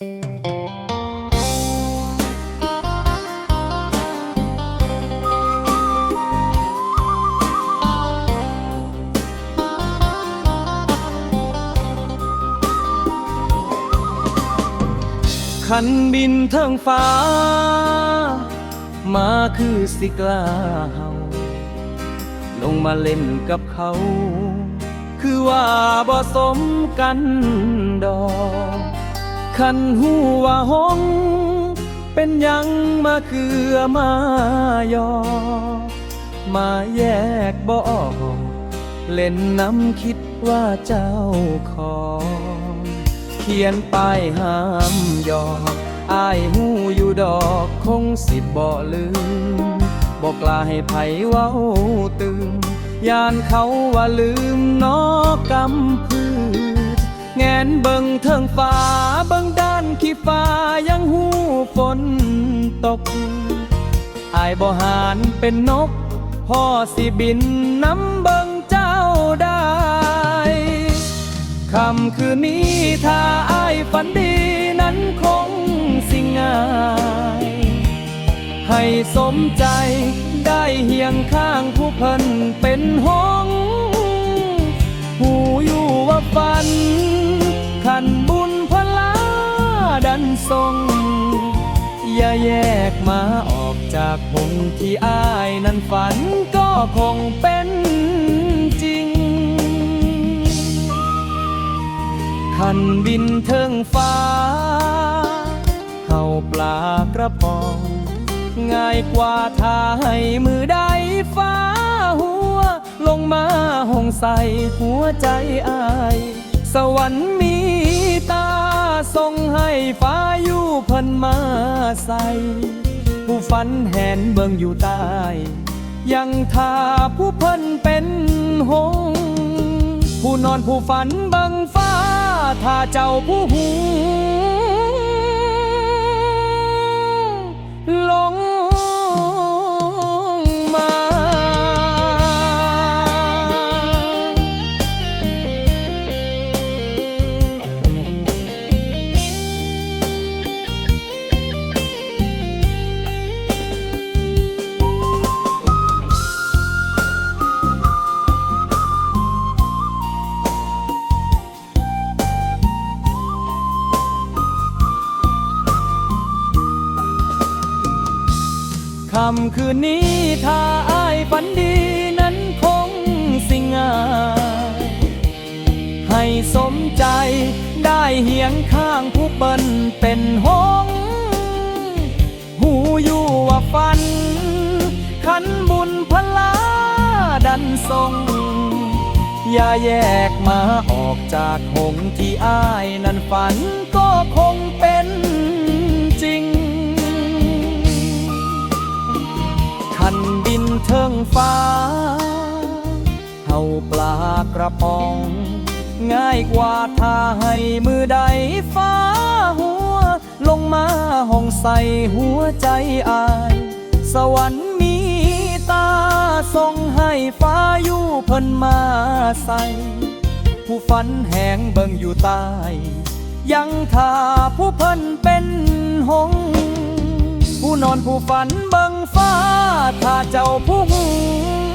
ขันบินเทิงฟ้า มาคือสิกล้าเฮาลงมาเล่นกับเขา คือว่าบ่สมกันดอก ขันหูว่าหง เป็นยังมาคือมายอ มาแยกบ่อเล่นน้ำคิดว่าเจ้าของเขียนป้ายห้ามยอกอายหูอยู่ดอกคงสิบ่ลืมบอกลาให้ไผเว้าตื่นยานเขาว่าลืมนอกำพื แงนเบิงเทิงฟ้าเบิงด้านขี้ฟ้ายังหูฝนตกอายบ่หานเป็นนกพ่อสิบินน้ำเบิงเจ้าได้คำคืนนี้ถ้าอายฝันดีนั้นคงสิง่ายให้สมใจได้เฮียงข้างผู้เพิ่นเป็นห้อง จากหงที่อายนั้นฝันก็คงเป็นจริง ขันบินเทิงฟ้าเฮาปลากระป๋อง ง่ายกว่าถ้าให้มือใดฟ้าหัว ลงมาห้องใส่หัวใจอาย สวรรค์มีตาส่งให้ฟ้าอยู่เพิ่นมาใส่ ผู้ฝันแหนเบิ่งอยู่ใต้ยังทาผู้เพิ่นเป็นหง ผู้นอนผู้ฝันเบิ่งฟ้าทาเจ้าผู้หู คำคืนนี้ถ้าอายฝันดีนั้นคงสิงาให้สมใจได้เฮียงข้างผู้เปิ้นเป็นหง หูอยู่ว่าฝัน ขันบุญพลาดันทรง อย่าแยกมาออกจากหงที่อายนั้นฝันก็คงเป็น เฮาปลากระป๋อง ง่ายกว่าถ้าให้มือใดฟ้าหัว ลงมาห้องใส่หัวใจอาย สวรรค์มีตาส่งให้ฟ้าอยู่เพิ่นมาใส่ผู้ฝันแหงเบิ่งอยู่ใต้ยังท่าผู้เพิ่นเป็นหง ผู้นอนผู้ฝันเบิ่งฟ้า ถ้าเจ้าผู้หง